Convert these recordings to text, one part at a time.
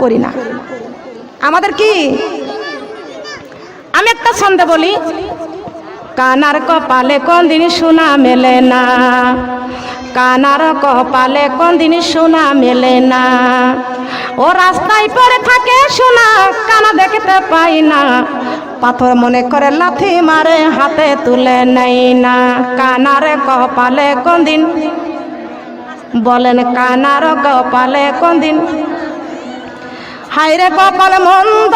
করি না। আমাদের কি? আমি একটা ছন্দে বলি, কানার কপালে কোন দিন সোনা মেলে না। কানার কপালে কোন দিন সোনা মেলে না। ও রাস্তায় পড়ে থাকে সোনা, কানা দেখতে পাই না। পাথর মনে করে লাথি মারে, হাতে তুলে নেই না। কানার কপালে কোন দিন বলেন, কানার কপালে কোন দিন হাইরে কপাল মন্দ,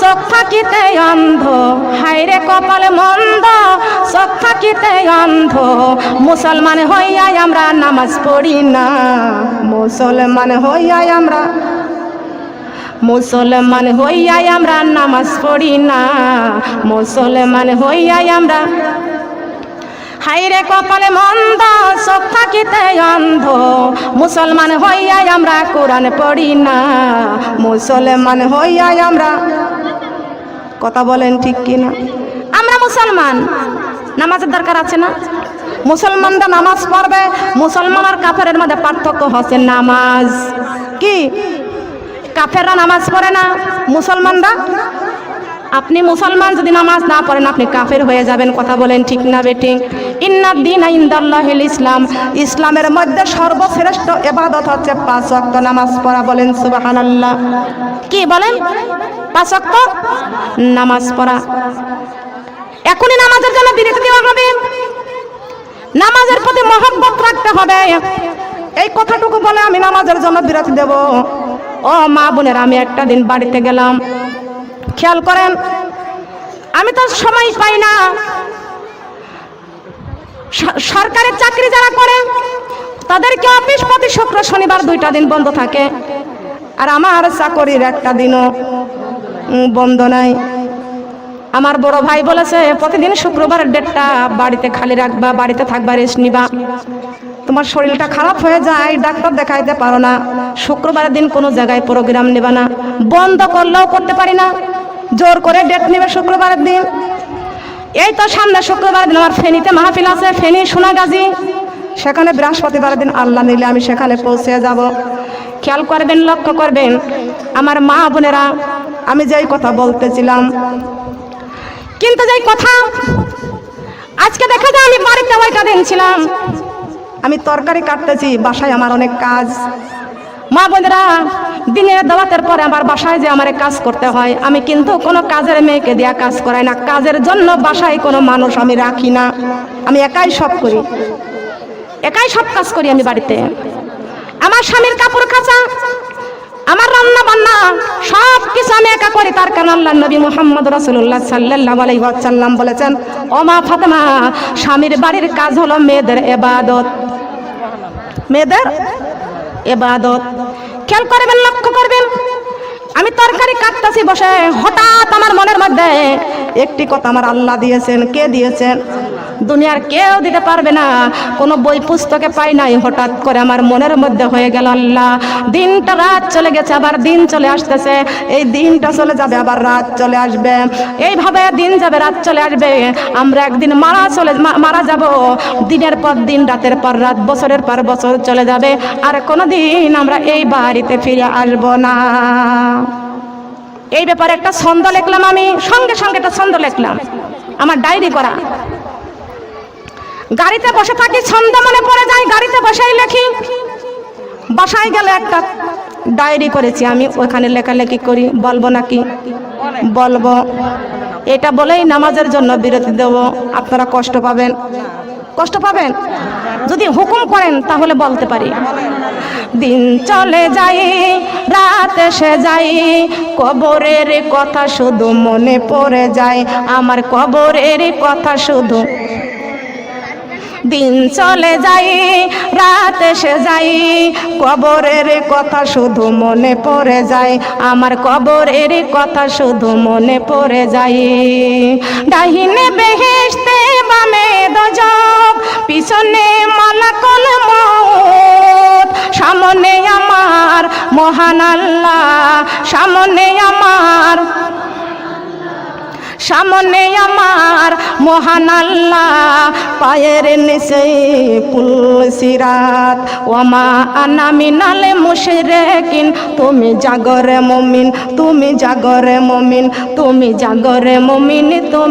চোখ থাকিতে অন্ধ। হাইরে কপাল মন্দ, চোখ থাকিতে অন্ধ। মুসলমান হইয়াই আমরা নামাজ পড়ি না। মুসলমান হইয়াই আমরা, মুসলমান হইয়াই আমরা নামাজ পড়ি না। মুসলমান হইয়াই আমরা হাইরে কপালে মন্দ, চোখ থাকিতে অন্ধ। মুসলমান হইয়াই আমরা কোরআন পড়ি না। মুসলমান হইয়াই আমরা কথা বলেন ঠিক কিনা? আমরা মুসলমান। নামাজের দরকার আছে না? মুসলমানরা নামাজ পড়বে, মুসলমান আর কাফেরের মধ্যে পার্থক্য হচ্ছে নামাজ। কি? কাফেররা নামাজ পড়ে না, মুসলমানরা আপনি মুসলমান যদি নামাজ না পড়েন, আপনি কাফের হয়ে যাবেন, কথা বলেন ঠিক না বেটি। ইন্নাদ দিন ইন্দাল্লাহিল ইসলাম। ইসলামের মধ্যে সর্বশ্রেষ্ঠ এবাদত হচ্ছে পাঁচ ওয়াক্ত নামাজ পড়া, বলেন সুবহানাল্লাহ। কি বলেন? পাঁচ ওয়াক্ত নামাজ পড়া। এখনই নামাজের জন্য বিরতি দেওয়া হবে। নামাজের প্রতি মহব্বত রাখতে হবে। এই কথাটুকু বলে আমি নামাজের জন্য বিরতি দেব। ও মা বোনের, আমি একটা দিন বাড়িতে গেলাম। খেয়াল করেন, আমি তো সময় পাই না। সরকারের চাকরি যারা করে, তাদেরকে অফিস প্রতি শুক্র শনিবার দুইটা দিন বন্ধ থাকে। আর আমার চাকরির একটা দিনও বন্ধ নাই। আমার বড় ভাই বলেছে, প্রতিদিন শুক্রবার ডেটটা বাড়িতে খালি রাখবা, বাড়িতে থাকবা রেস্ট নিবা। তোমার শরীরটা খারাপ হয়ে যায়, ডাক্তার দেখাইতে পারো না। শুক্রবারের দিন কোনো জায়গায় প্রোগ্রাম নেবা না। বন্ধ করলেও করতে পারি না। জোর করে ডেট নেবে শুক্রবারের দিন। এই তো সামনে শুক্রবার দিন, আমার ফেনীতে মাহফিল আছে, ফেনী সোনাগাজী। সেখানে বৃহস্পতিবার দিন আল্লাহ নিলে আমি সেখানে পৌঁছে যাব। খেয়াল করবেন, লক্ষ্য করবেন, আমার মা বোনেরা, আমি যেই কথা বলতেছিলাম। কিন্তু যেই কথা, আজকে দেখা যায় আমি বাড়িতে ওইটা দিন ছিলাম আমি তরকারি কাটতেছি, বাসায় আমার অনেক কাজ। মা বোনেরা, দিনের দাওয়াতের পরে আমার বাসায় যে আমার কাজ করতে হয়, আমি কিন্তু কোনো কাজের মেয়েকে দেয়া কাজ করাই না। কাজের জন্য বাসায় কোনো মানুষ আমি রাখি না। আমি একাই সব করি। একাই সব কাজ করি আমি বাড়িতে। আমার স্বামীর কাপড় কাচা আমার রান্না বান্না সব কিছু আমি একা করি। তার কারণ আল্লাহ নবী মোহাম্মদ রাসুল্লাহ সাল্লাহ আলাইসাল্লাম বলেছেন, ও মা ফাতেমা, স্বামীর বাড়ির কাজ হলো মেয়েদের এবাদত। মেয়েদের? এবাদত খেয়াল করবেন লক্ষ্য করবেন। আমি তরকারি কাটতেছি বসে, হঠাৎ আমার মনের মধ্যে একটি কথা আমার আল্লাহ দিয়েছেন। কে দিয়েছেন? দুনিয়ার কেউ দিতে পারবে না। কোনো বই পুস্তকে পাই নাই। হঠাৎ করে আমার মনের মধ্যে হয়ে গেল আল্লাহ। দিনটা রাত চলে গেছে, আবার দিন চলে আসতেছে। এই দিনটা চলে যাবে, আবার রাত চলে আসবে। এইভাবে দিন যাবে, রাত চলে আসবে। আমরা একদিন মারা চলে মারা যাব। দিনের পর দিন, রাতের পর রাত, বছরের পর বছর চলে যাবে। আর কোনো দিন আমরা এই বাড়িতে ফিরে আসব না। এই ব্যাপারে একটা ছন্দ লিখলাম আমি, সঙ্গে সঙ্গে একটা ছন্দ লিখলাম। আমার ডায়েরি করা। গাড়িতে বসে থাকি, ছন্দ মনে পড়ে যায়, গাড়িতে বসেই লেখি। বাসায় গেলে একটা ডায়েরি করেছি আমি, ওখানে লেখালেখি করি, বলব নাকি? বলব। এটা বলেই নামাজের জন্য বিরতি দেব। আপনারা কষ্ট পাবেন। কষ্ট পাবেন? যদি হুকুম করেন, তাহলে বলতে পারি। দিন চলে যাই রাত এসে যাই কবরের কথা শুধু মনে পড়ে যায়। আমার কবরের কথা শুধু দিন চলে যাই, রাত এসে যাই। কবরের কথা শুধু মনে পড়ে যায়, আমার কবরের কথা শুধু মনে পড়ে যাই ডাহিনে বেহেশতে সামনে আমার মহান আল্লাহ, পায়ের নিচে পুলসিরাত ওমা আনা মিনালে মুশরিকিন, তুমি জাগরে মমিন, তুমি জাগরে মমিন, তুমি জাগরে মমিন, তুমি